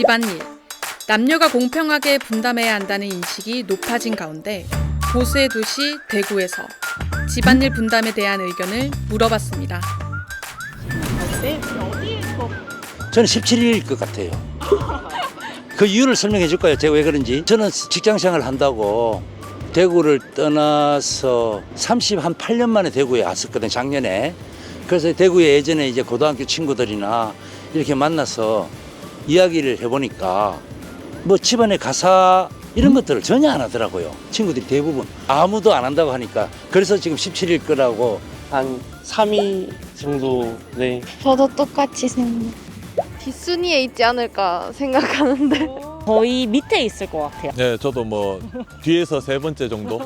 집안일. 남녀가 공평하게 분담해야 한다는 인식이 높아진 가운데 보수의 도시 대구에서 집안일 분담에 대한 의견을 물어봤습니다. 저는 17일일 것 같아요. 그 이유를 설명해 줄까요? 제가 왜 그런지. 저는 직장 생활 한다고 대구를 떠나서 30 한 8년 만에 대구에 왔었거든요, 작년에. 그래서 대구에 예전에 이제 고등학교 친구들이나 이렇게 만나서 이야기를 해보니까 뭐 집안의 가사 이런 것들을 전혀 안 하더라고요. 친구들이 대부분 아무도 안 한다고 하니까 그래서 지금 17일 거라고 한 3위 정도 네 저도 똑같이 생각. 뒷순위에 있지 않을까 생각하는데 거의 밑에 있을 것 같아요. 네, 저도 뭐 뒤에서 세 번째 정도.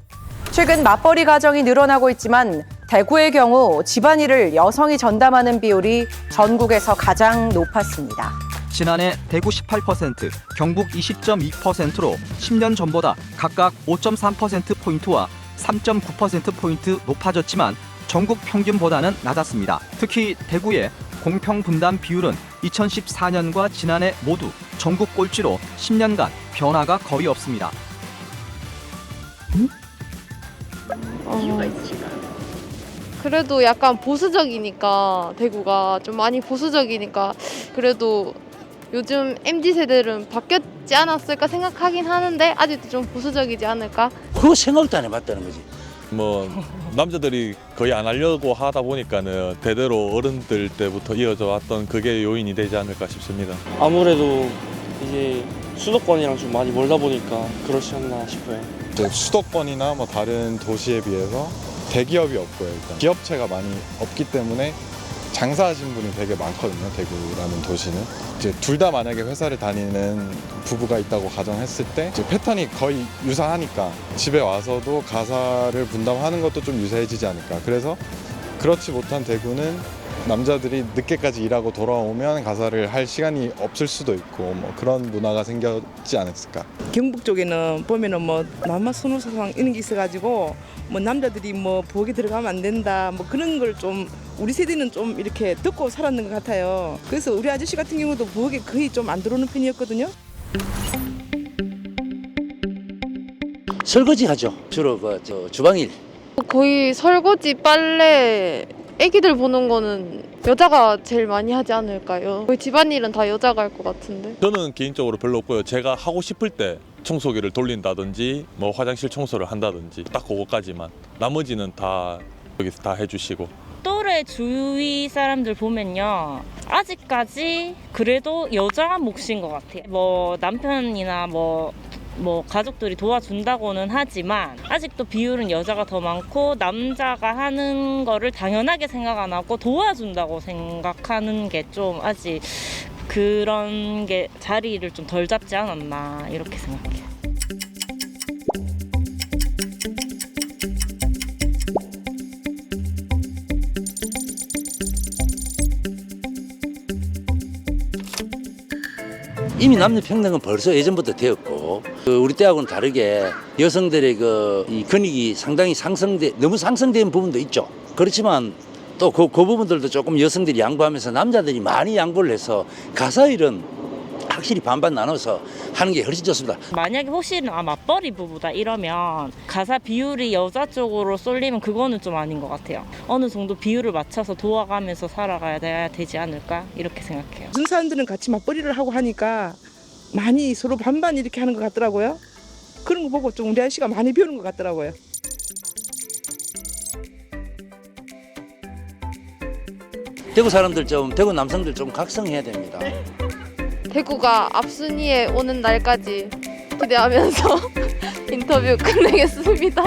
최근 맞벌이 가정이 늘어나고 있지만 대구의 경우 집안일을 여성이 전담하는 비율이 전국에서 가장 높았습니다. 지난해 대구 18%, 경북 20.2%로 10년 전보다 각각 5.3%포인트와 3.9%포인트 높아졌지만 전국 평균보다는 낮았습니다. 특히 대구의 공평 분담 비율은 2014년과 지난해 모두 전국 꼴찌로 10년간 변화가 거의 없습니다. 어, 그래도 약간 보수적이니까 대구가 좀 많이 보수적이니까 그래도 요즘 MZ 세대들은 바뀌었지 않았을까 생각하긴 하는데 아직도 좀 보수적이지 않을까 그거 생각도 안 해봤다는 거지. 뭐 남자들이 거의 안 하려고 하다 보니까는 대대로 어른들 때부터 이어져 왔던 그게 요인이 되지 않을까 싶습니다. 아무래도 이제 수도권이랑 좀 많이 멀다 보니까 그렇지 않나 싶어요. 이제 수도권이나 뭐 다른 도시에 비해서 대기업이 없고요. 일단 기업체가 많이 없기 때문에 장사하신 분이 되게 많거든요. 대구라는 도시는 이제 둘 다 만약에 회사를 다니는 부부가 있다고 가정했을 때 이제 패턴이 거의 유사하니까 집에 와서도 가사를 분담하는 것도 좀 유사해지지 않을까. 그래서 그렇지 못한 대구는 남자들이 늦게까지 일하고 돌아오면 가사를 할 시간이 없을 수도 있고 뭐 그런 문화가 생겼지 않았을까. 경북 쪽에는 보면은 뭐 남아 선호사상 이런 게 있어가지고 뭐 남자들이 뭐 부엌에 들어가면 안 된다 뭐 그런 걸 좀 우리 세대는 좀 이렇게 듣고 살았는 것 같아요. 그래서 우리 아저씨 같은 경우도 부엌에 거의 좀 안 들어오는 편이었거든요. 설거지 하죠. 주로 그 저 주방일. 거의 설거지 빨래 애기들 보는 거는 여자가 제일 많이 하지 않을까요 거의 집안일은 다 여자가 할 것 같은데 저는 개인적으로 별로 없고요. 제가 하고 싶을 때 청소기를 돌린다든지 뭐 화장실 청소를 한다든지 딱 그거까지만. 나머지는 다 여기서 다 해주시고. 또래 주위 사람들 보면요. 아직까지 그래도 여자 몫인 것 같아요. 뭐 남편이나 뭐, 뭐 가족들이 도와준다고는 하지만 아직도 비율은 여자가 더 많고 남자가 하는 거를 당연하게 생각 안 하고 도와준다고 생각하는 게 좀 아직 그런 게 자리를 좀 덜 잡지 않았나 이렇게 생각해요. 이미 남녀 평등은 벌써 예전부터 되었고 그 우리 때하고는 다르게 여성들의 그 이 근육이 상당히 상승돼 너무 상승된 부분도 있죠. 그렇지만 또그 그 부분들도 조금 여성들이 양보하면서 남자들이 많이 양보를 해서 가사 일은 확실히 반반 나눠서 하는 게 훨씬 좋습니다. 만약에 혹시 아 맞벌이 부부다 이러면 가사 비율이 여자 쪽으로 쏠리면 그거는 좀 아닌 것 같아요. 어느 정도 비율을 맞춰서 도와가면서 살아가야 되지 않을까 이렇게 생각해요. 무슨 사람들은 같이 맞벌이를 하고 하니까 많이 서로 반반 이렇게 하는 것 같더라고요. 그런 거 보고 좀 우리 아저씨가 많이 배우는 것 같더라고요. 대구 사람들 좀 대구 남성들 좀 각성해야 됩니다. 대구가 앞순위에 오는 날까지 기대하면서 인터뷰 끝내겠습니다